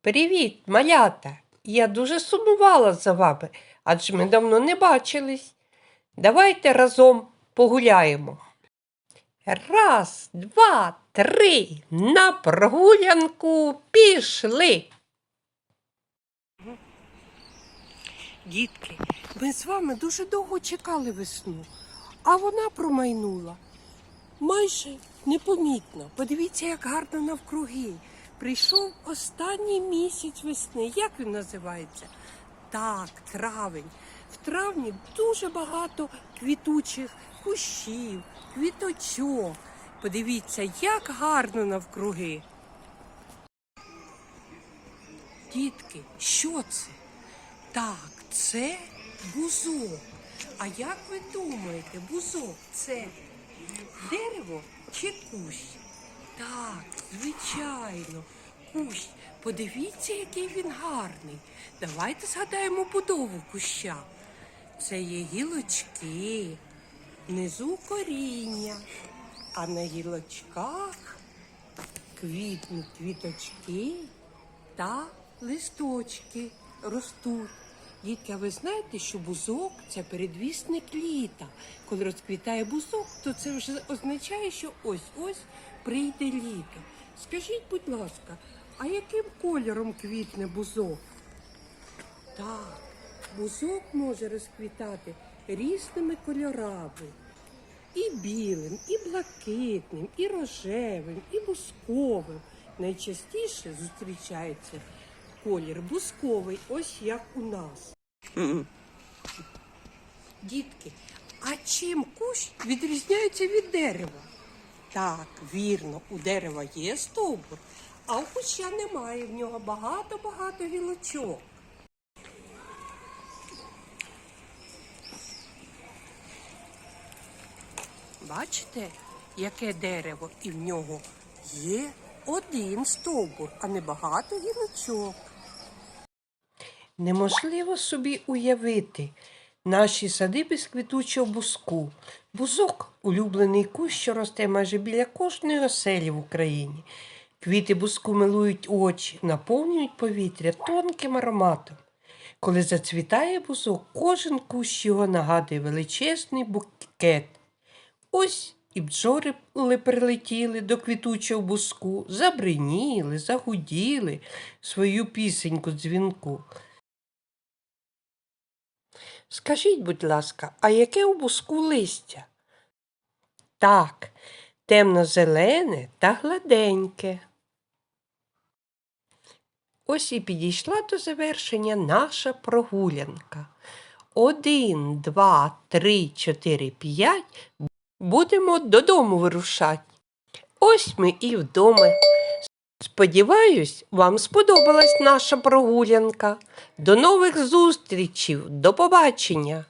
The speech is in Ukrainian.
Привіт, малята! Я дуже сумувала за вами, адже ми давно не бачились. Давайте разом погуляємо. Раз, два, три. На прогулянку пішли. Дітки, ми з вами дуже довго чекали весну, а вона промайнула. Майже непомітно. Подивіться, як гарно навкруги. Прийшов останній місяць весни. Як він називається? Так, травень. В травні дуже багато квітучих кущів, квіточок. Подивіться, як гарно навкруги. Дітки, що це? Так, це бузок. А як ви думаєте, бузок це дерево чи кущ? Так, звичайно, кущ. Подивіться, який він гарний. Давайте згадаємо будову куща. Це є гілочки, внизу коріння, а на гілочках квітнуть квіточки та листочки ростуть. Дітки, а ви знаєте, що бузок це передвісник літа. Коли розквітає бузок, то це вже означає, що ось-ось прийде літо. Скажіть, будь ласка, а яким кольором квітне бузок? Так, бузок може розквітати різними кольорами. І білим, і блакитним, і рожевим, і бусковим. Найчастіше зустрічається колір бусковий, ось як у нас. Дітки, а чим кущ відрізняється від дерева? Так, вірно, у дерева є стовбур, а у куща немає. В нього багато-багато гілочок. Бачите, яке дерево, і в нього є один стовбур, а не багато гілочок. Неможливо собі уявити наші сади без квітучого буску. Бузок улюблений кущ, що росте майже біля кожної оселі в Україні. Квіти буску милують очі, наповнюють повітря тонким ароматом. Коли зацвітає бузок, кожен кущ його нагадує величезний букет. Ось і бджоли прилетіли до квітучого буску, забриніли, загуділи свою пісеньку дзвінку. Скажіть, будь ласка, а яке у буску листя? Так, темно-зелене та гладеньке. Ось і підійшла до завершення наша прогулянка. Один, два, три, чотири, п'ять. Будемо додому вирушати. Ось ми і вдома. Сподіваюсь, вам сподобалась наша прогулянка. До нових зустрічей, до побачення!